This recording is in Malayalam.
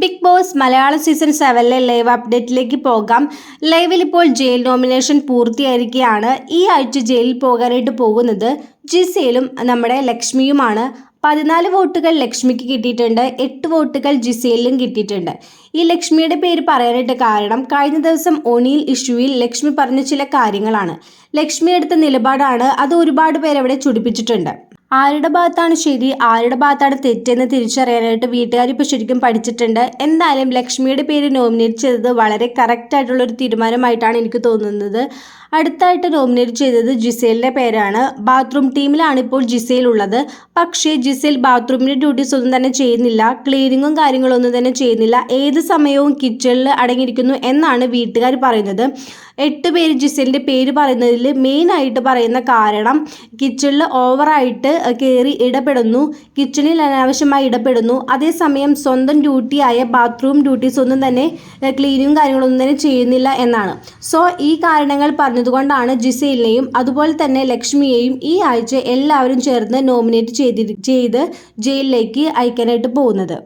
ബിഗ് ബോസ് മലയാള സീസൺ സെവനിലെ ലൈവ് അപ്ഡേറ്റിലേക്ക് പോകാം. ലൈവിൽ ഇപ്പോൾ ജയിൽ നോമിനേഷൻ പൂർത്തിയായിരിക്കുകയാണ്. ഈ ആഴ്ച ജയിലിൽ പോകാനായിട്ട് പോകുന്നത് ജിസയിലും നമ്മുടെ ലക്ഷ്മിയുമാണ്. പതിനാല് വോട്ടുകൾ ലക്ഷ്മിക്ക് കിട്ടിയിട്ടുണ്ട്. എട്ട് വോട്ടുകൾ ജിസയിലും കിട്ടിയിട്ടുണ്ട്. ഈ ലക്ഷ്മിയുടെ പേര് പറയാനായിട്ട് കാരണം കഴിഞ്ഞ ദിവസം ഒണിയിൽ ഇഷ്യൂവിൽ ലക്ഷ്മി പറഞ്ഞ ചില കാര്യങ്ങളാണ്. ലക്ഷ്മി എടുത്ത നിലപാടാണ്. അത് ഒരുപാട് പേരവിടെ ചുടിപ്പിച്ചിട്ടുണ്ട്. ആരുടെ ഭാഗത്താണ് ശരി? ആരുടെ ഭാഗത്താണ് തെറ്റെന്ന് തിരിച്ചറിയാനായിട്ട് വീട്ടുകാർ ഇപ്പോൾ ശരിക്കും പഠിച്ചിട്ടുണ്ട്. എന്തായാലും ലക്ഷ്മിയുടെ പേര് നോമിനേറ്റ് ചെയ്തത് വളരെ കറക്റ്റ് ആയിട്ടുള്ള ഒരു തീരുമാനമായിട്ടാണ് എനിക്ക് തോന്നുന്നത്. അടുത്തായിട്ട് നോമിനേറ്റ് ചെയ്തത് ജിസേലിന്റെ പേരാണ്. ബാത്റൂം ടീമിലാണ് ഇപ്പോൾ ജിസേൽ ഉള്ളത്. പക്ഷേ ജിസേൽ ബാത്റൂമിന്റെ ഡ്യൂട്ടീസ് ഒന്നും തന്നെ ചെയ്യുന്നില്ല. ക്ലീനിങ്ങും കാര്യങ്ങളൊന്നും തന്നെ ചെയ്യുന്നില്ല. ഏത് സമയവും കിച്ചണിൽ അടങ്ങിയിരിക്കുന്നു എന്നാണ് വീട്ടുകാർ പറയുന്നത്. എട്ട് പേര് ജിസലിന്റെ പേര് പറയുന്നതിൽ മെയിനായിട്ട് പറയുന്ന കാരണം കിച്ചണിൽ ഓവറായിട്ട് കയറി ഇടപെടുന്നു. കിച്ചണിൽ അനാവശ്യമായി ഇടപെടുന്നു. അതേസമയം സ്വന്തം ഡ്യൂട്ടിയായ ബാത്റൂം ഡ്യൂട്ടീസ് ഒന്നും തന്നെ ക്ലീനിങ്ങും കാര്യങ്ങളൊന്നും തന്നെ ചെയ്യുന്നില്ല എന്നാണ്. സോ ഈ കാരണങ്ങൾ പറഞ്ഞതുകൊണ്ടാണ് ജിസേലിനെയും അതുപോലെ തന്നെ ലക്ഷ്മിയെയും ഈ ആഴ്ച എല്ലാവരും ചേർന്ന് നോമിനേറ്റ് ചെയ്തി ചെയ്ത് ജയിലിലേക്ക് അയക്കാനായിട്ട് പോകുന്നത്.